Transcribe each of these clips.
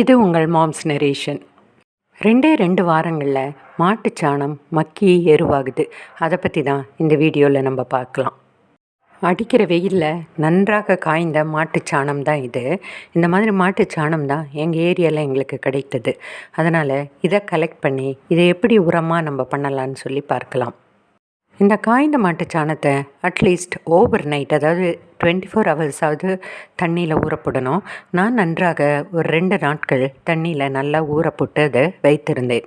இது உங்கள் moms narration. ரெண்டே ரெண்டு வாரங்களில் மாட்டுச்சாணம் மக்கி எருவாகுது. அதை பற்றி தான் இந்த வீடியோவில் நம்ம பார்க்கலாம் அடிக்கிற வெயிலில் நன்றாக காய்ந்த மாட்டுச்சாணம் தான் இது. இந்த மாதிரி மாட்டுச்சாணம் தான் எங்கள் ஏரியாவில் எங்களுக்கு கிடைத்தது. அதனால் இதை கலெக்ட் பண்ணி இதை எப்படி உரமாக நம்ம பண்ணலான்னு சொல்லி பார்க்கலாம். இந்த காய்ந்த மாட்டு சாணத்தை அட்லீஸ்ட் ஓவர் நைட் அதாவது டுவெண்ட்டி ஃபோர் ஹவர்ஸாவது தண்ணியில் ஊறப்படணும். நான் நன்றாக ஒரு ரெண்டு நாட்கள் தண்ணியில் நல்லா ஊற போட்டு அதை வைத்திருந்தேன்.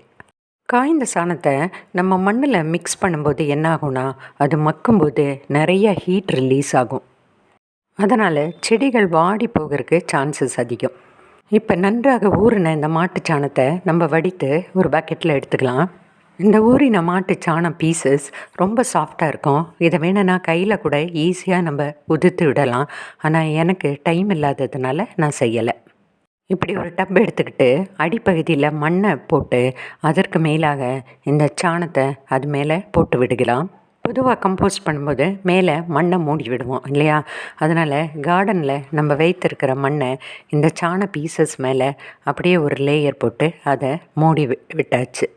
காய்ந்த சாணத்தை நம்ம மண்ணில் மிக்ஸ் பண்ணும்போது என்ன ஆகும்னா அது மக்கும்போது நிறைய ஹீட் ரிலீஸ் ஆகும். அதனால் செடிகள் வாடி போகிறதுக்கு சான்சஸ் அதிகம். இப்போ நன்றாக ஊறின இந்த மாட்டு சாணத்தை நம்ம வடித்து ஒரு பக்கெட்டில் எடுத்துக்கலாம். இந்த ஊறின மாட்டு சாணம் பீசஸ் ரொம்ப சாஃப்டாக இருக்கும். இதை வேணும்னா கையில் கூட ஈஸியாக நம்ம உதிர்த்து விடலாம். ஆனால் எனக்கு டைம் இல்லாததுனால நான் செய்யலை. இப்படி ஒரு டப் எடுத்துக்கிட்டு அடிப்பகுதியில் மண்ணை போட்டு அதற்கு மேலாக இந்த சாணத்தை அது மேலே போட்டு விடுக்கலாம் பொதுவாக கம்போஸ்ட் பண்ணும்போது மேலே மண்ணை மூடி விடுவோம் இல்லையா? அதனால் கார்டனில் நம்ம வைத்திருக்கிற மண்ணை இந்த சாண பீசஸ் மேலே அப்படியே ஒரு லேயர் போட்டு அதை மூடி விட்டாச்சு.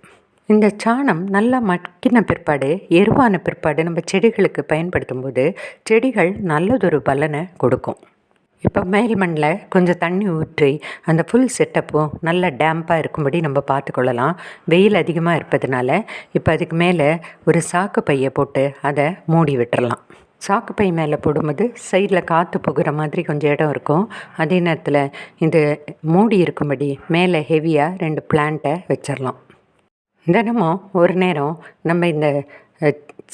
இந்த சாணம் நல்லா மக்கின பிற்பாடு எருவான பிற்பாடு நம்ம செடிகளுக்கு பயன்படுத்தும் போது செடிகள் நல்லதொரு பலனை கொடுக்கும். இப்போ மேல் மண்ணில் கொஞ்சம் தண்ணி ஊற்றி அந்த ஃபுல் செட்டப்பும் நல்லா டேம்ப்பாக இருக்கும்படி நம்ம பார்த்துக்கொள்ளலாம். வெயில் அதிகமாக இருப்பதுனால இப்போ அதுக்கு மேலே ஒரு சாக்கு பையை போட்டு அதை மூடி விட்டுறலாம். சாக்கு பை மேலே போடும்போது சைடில் காற்று போகிற மாதிரி கொஞ்சம் இடம் இருக்கும். அதே நேரத்தில் இது மூடி இருக்கும்படி மேலே ஹெவியாக ரெண்டு பிளான்ட்டை வச்சிடலாம் தினமும் ஒரு நேரம் நம்ம இந்த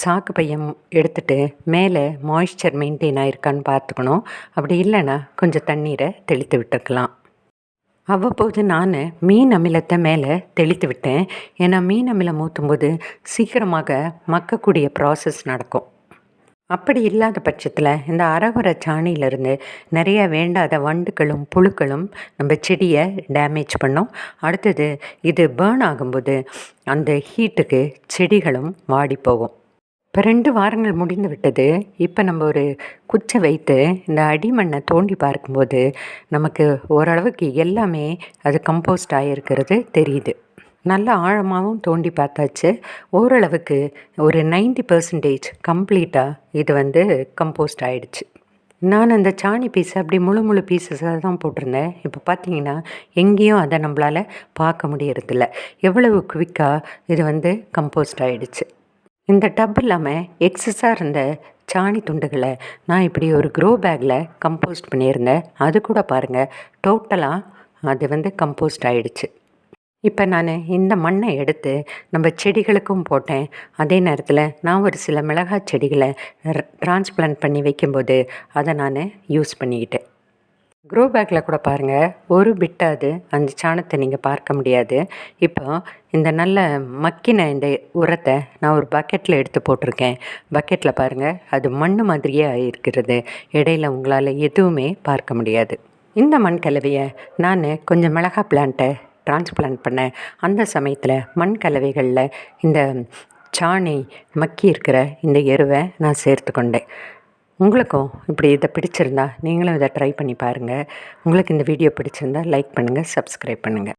சாக்கு பையம் எடுத்துகிட்டு மேலே மாய்ஸ்சர் மெயின்டைன் ஆகிருக்கான்னு பார்த்துக்கணும். அப்படி இல்லைன்னா கொஞ்சம் தண்ணீரை தெளித்து விட்டுருக்கலாம் அவ்வப்போது நான் மீன் அமிலத்தை மேலே தெளித்து விட்டேன். ஏன்னா மீன் அமிலம் ஊற்றும்போது சீக்கிரமாக மக்கக்கூடிய ப்ராசஸ் நடக்கும். அப்படி இல்லாத பட்சத்தில் இந்த அரகுர சாணியிலிருந்து நிறைய வேண்டாத வண்டுகளும் புழுக்களும் நம்ம செடியை டேமேஜ் பண்ணோம். அடுத்தது இது பேர்ன் ஆகும்போது அந்த ஹீட்டுக்கு செடிகளும் வாடி போகும். இப்போ ரெண்டு வாரங்கள் முடிந்து விட்டது. இப்போ நம்ம ஒரு குச்சை வைத்து இந்த அடிமண்ணை தோண்டி பார்க்கும்போது நமக்கு ஓரளவுக்கு எல்லாமே அது கம்போஸ்ட் ஆகிருக்கிறது தெரியுது. நல்லா ஆழமாகவும் தோண்டி பார்த்தாச்சு. ஓரளவுக்கு ஒரு நைன்டி பர்சன்டேஜ் கம்ப்ளீட்டாக இது வந்து கம்போஸ்ட் ஆகிடுச்சு நான் அந்த சாணி பீஸ் அப்படி முழு முழு பீசஸாக தான் போட்டிருந்தேன். இப்போ பார்த்தீங்கன்னா எங்கேயும் அதை நம்மளால் பார்க்க முடியறதில்ல. எவ்வளவு குவிக்காக இது வந்து கம்போஸ்ட் ஆகிடுச்சு இந்த டப் இல்லாமல் எக்ஸஸாக இருந்த சாணி துண்டுகளை நான் இப்படி ஒரு க்ரோ பேக்கில் கம்போஸ்ட் பண்ணியிருந்தேன். அது கூட பாருங்கள் டோட்டலாக அது வந்து கம்போஸ்ட் ஆகிடுச்சு இப்போ நான் இந்த மண்ணை எடுத்து நம்ம செடிகளுக்கும் போட்டேன். அதே நேரத்தில் நான் ஒரு சில மிளகாய் செடிகளை டிரான்ஸ்பிளான்ட் பண்ணி வைக்கும்போது அதை நான் யூஸ் பண்ணிக்கிட்டேன். க்ரோ பேக்கில் கூட பாருங்கள் ஒரு பிட்டாது அந்த சாணத்தை நீங்கள் பார்க்க முடியாது. இப்போ இந்த நல்ல மக்கின இந்த உரத்தை நான் ஒரு பக்கெட்டில் எடுத்து போட்டிருக்கேன். பக்கெட்டில் பாருங்கள் அது மண் மாதிரியே இருக்கிறது இடையில உங்களால் எதுவுமே பார்க்க முடியாது. இந்த மண் கலவையை நான் கொஞ்சம் மிளகா பிளான்ட்டை டிரான்ஸ்பிளான்ட் பண்ணேன் அந்த சமயத்தில் மண் கலவைகளில் இந்த சாணி மக்கி இருக்கிற இந்த எருவை நான் சேர்த்து கொண்டேன். உங்களுக்கும் இப்படி இதை பிடிச்சிருந்தா நீங்களும் இதை ட்ரை பண்ணி பாருங்கள் உங்களுக்கு இந்த வீடியோ பிடிச்சிருந்தா லைக் பண்ணுங்கள் சப்ஸ்கிரைப் பண்ணுங்கள்